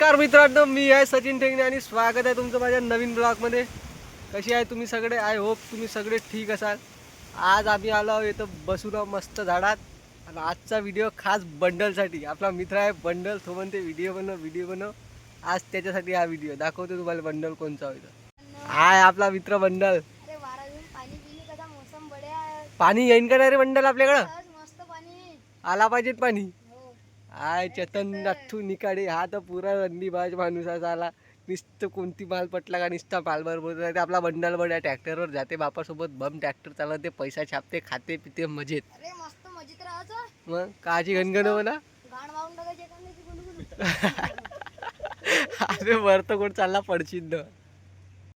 नमस्कार मित्रांनो मी आहे सचिन टेंगणे आणि स्वागत आहे तुमचं माझ्या नवीन ब्लॉगमध्ये. कशी आहे तुम्ही सगळे? आय होप तुम्ही सगळे ठीक असाल. आज आम्ही आलो आहोत इथं बसून मस्त झाडात. आणि आजचा व्हिडिओ खास बंडलसाठी. आपला मित्र आहे बंडल तो म्हणते व्हिडिओ बनव व्हिडिओ बनव. आज त्याच्यासाठी हा व्हिडिओ दाखवतो तुम्हाला बंडल कोणचा होईल आहे आपला मित्र बंडल. पाणी येईन का नाही रे बंडल आपल्याकडं? आला पाहिजेत पाणी. आय चेतन नथू निकाडे हा तर पुरा रंडीबाज माणूस आहे झाला नुसतं कोणती माल पटला का नुसता माल बरोबर ते आपला बंडल बड्या ट्रॅक्टरवर जाते बापासोबत बम ट्रॅक्टर चालवते पैसा छापते खाते पिते मजेत. अरे मस्त मजेत राहायचं. मग काची घनघन म्हणा. घाण वाहून टाकायची एखादी ती गुणगुण. अरे वर तर कोण चालला पडशील न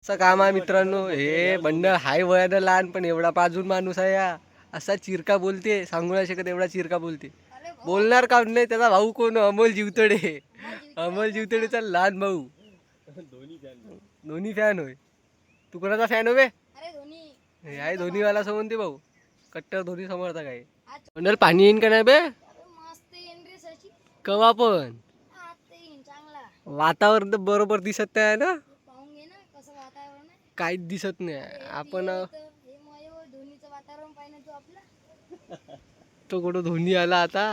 असं काम आहे मित्रांनो. हे बंडल हाय वयानं लहान पण एवढा पाजून माणूस आहे या असा चिरका बोलते सांगू नाही शकत एवढा चिरका बोलते. अरे बोलणार का नाही त्याचा भाऊ कोण? अमोल जीवतडे. अमोल जीवतडेचा लहान भाऊ. दोन्ही फॅन होय. तू कोणाचा फॅन हो बे? अरे धोनी हे आहे धोनीवाला समजते भाऊ. कट्टर धोनी समर्थक आहे मंडल पाणी येईन का नाही बे? कवा पण. ते वातावरण तर बरोबर दिसत नाही ना? आहे. काहीच दिसत नाही. आपण हे इथं- हे मय हो, धोनीचं वातावरण पाहिजे तू आपलं. तो कुठं धोनी आला आता?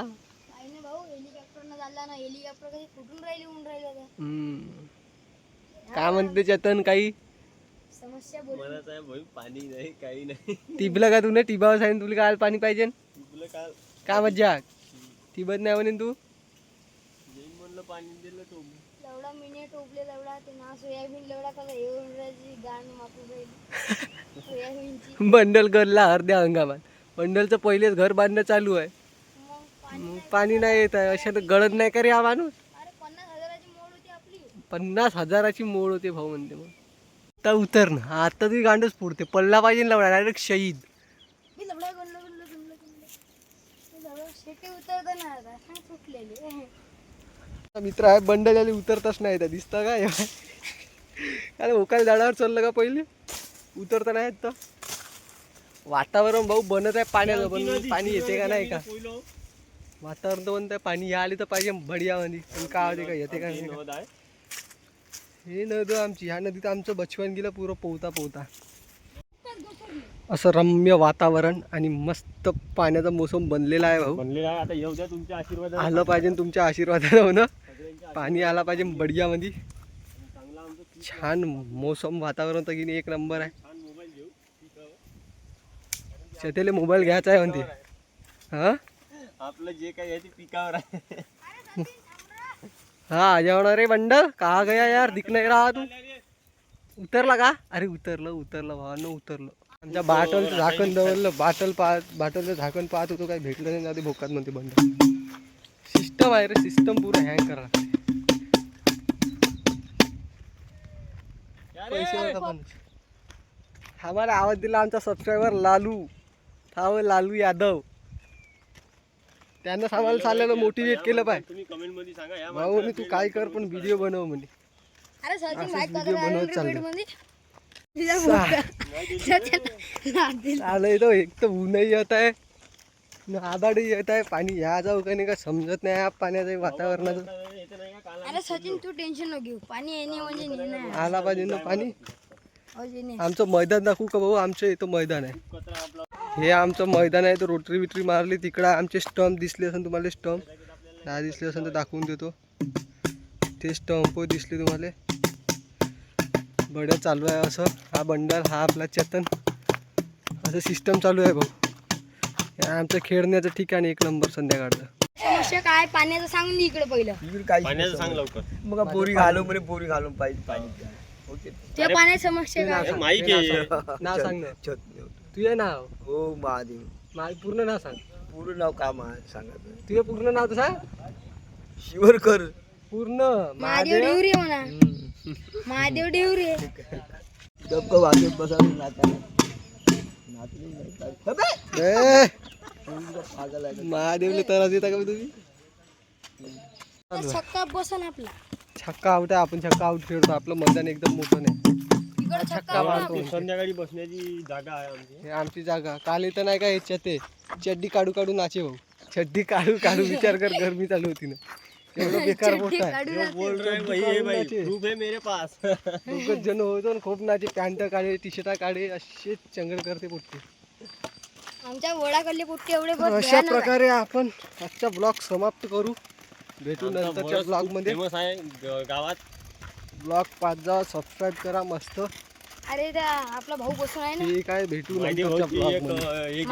पाहिजे भाऊ हेलिकॉप्टरनं चालला ना हेलिकॉप्टर कधी फुटून राहिली उडून राहिलं तर हम्म. काय म्हणते चेतन काही? समस्या बोल भाई पाणी नाही काही नाही. टिबलं का तुला टिबावर सांगितलं तुला काय पाणी पाहिजे? तुला काल. काय मज्जा? टिबत नाही म्हणे तू? जैन म्हणलं पाणी दिलं तो. मिनिट ते ना सोयाबीन येऊन गाण सोयाबीनची. बंडल करला अर्ध्या हंगामात बंडलचं पहिलेच घर बांधणं चालू आहे. मग पाणी मग पाणी नाही येत आहे. अशा गळत नाही का रे हा माणूस? अरे पन्नास हजाराची मोड होती आपली. पन्नास हजाराची मोड होते भाऊ म्हणते मग. आता उतर ना आता तुझी गांडच पुरते. पल्ला पाहिजे ना लवडा डायरेक्ट शहीद. मी गणलं गणलं गणलं गणलं. आता मित्र आहे बंडल आले उतरताच नाही त्या दिसतं काय? अरे ओकाल झाडावर चाललं का पहिले? उतरता नाही येत तर. वातावरण भाऊ बनत आहे पाण्याचं पण पाणी येते का नाही का? वातावरण तर बनत आहे पाणी या आली तर पाहिजे बढिया मध्ये पण काय होते का येते का नाही? का? हे नद आमची ह्या नदीत आमचं बचपन गेलं पुरं पोहता पोहता. असं रम्य वातावरण आणि मस्त पाण्याचा मोसम बनलेला आहे भाऊ. बनलेला आहे. आता येऊ द्या तुमच्या आशीर्वाद आलं पाहिजे तुमच्या आशीर्वादानं हो ना पाणी आला पाहिजे आमचं छान मोसम वातावरण तर की एक नंबर आहे. शेतीला मोबाईल घ्यायचा आहे म्हणते. हा? आपलं जे काही आहे ते पिकावर आहे. हा जेवणार रे बंडल का गया यार? दिख नाही राहा तू. उतरला का? अरे उतरलं उतरलं भावानं उतरलं. आमच्या बाटलचं झाकण दवरलं बाटल पाहत बाटलचं झाकण पाहत होतो काही भेटलं नाही आधी भोकात म्हणते बंडल सिस्टम आहे रे सिस्टम पुरं हँग करा. पैसे आम्हाला आवाज दिला आमचा सबस्क्रायबर लालू. होय लालू यादव. त्यांना आम्हाला चालल्यानं मोटिवेट केलं पाहिजे तुम्ही कमेंटमध्ये सांगा या भाऊ म्हणे तू काय कर पण व्हिडिओ बनव म्हणे. video बनवत चाललं. आलंय तो एक तर ऊनही येत आहे. न आबाडही येत आहे. पाणी ह्या जाऊ का नाही का समजत नाही या पाण्याचं वातावरणाचं. अरे सचिन तू टेन्शन घेऊ. पाणी येणे म्हणजे आला पाहिजे ना पाणी. जेणे आमचं मैदान दाखवू का भाऊ? आमचं इथं मैदान आहे. हे आमचं मैदान आहे. तर रोटरी बिटरी मारली. तिकडं आमचे स्टंप दिसले असेल तुम्हाला स्टंप दिसले असेल तर दाखवून देतो. ते स्टंप दिसले तुम्हाला. बड्या चालू आहे असं. हा बंडल हा आपला चेतन. असं सिस्टम चालू आहे भाऊ हे आमचं खेळण्याचं ठिकाण एक नंबर संध्याकाळचं. समस्या काय? पाण्याचं सांगून दे इकडे पहिलं. पाण्याचं सांग लवकर. मग बोरी घालून म्हणे बोरी घालून पाहिजे पाणी ओके. ते पाण्याची समस्या काय? माईक आहे. नाव सांग. ना. तुझे नाव? हो महादेव. माझं पूर्ण नाव सांग. पूर्ण नाव का मा सांगत तुझे पूर्ण नाव तर सांग. शिवरकर. पूर्ण. महादेव डेवरे म्हणा. महादेव डेवरे डबक वाजत का? महादेवले त्रास देता का तुम्ही? छक्का बसन आपला. छक्का आउट आहे आपण छक्का आउट खेळतो. आपलं मैदान एकदम मोठं नाही. छक्का मारतो. संध्याकाळी बसण्याची जागा आहे आमची. हे आमची जागा. काल इथं नाही का याच्यात ते चड्डी काढू काढू नाचे भाऊ. चड्डी काढू काढू विचार कर गरमी चालू होती ना. केवढं बेकार चड्डी गोष्ट आहे. काढून जो टाकते. बोल रहा है वही है भाई प्रूफ है मेरे पास. जण होतो आणि खूप नाचे पॅन्ट काढे टी शर्टा काढे असे चंगड करते आमच्या वडाकडले पुट्टे एवढे बहुत अशा भयानक आहे. प्रकारे आपण आजचा ब्लॉग समाप्त करू. भेटू नंतरच्या ब्लॉगमध्ये फेमस आहे ग- गावात. ब्लॉग पाच जा सबस्क्राईब करा मस्त. अरे त्या आपला भाऊ बसून आहे ना. ठीक आहे भेटू माहिती नंतरच्या ब्लॉग एक मध्ये एक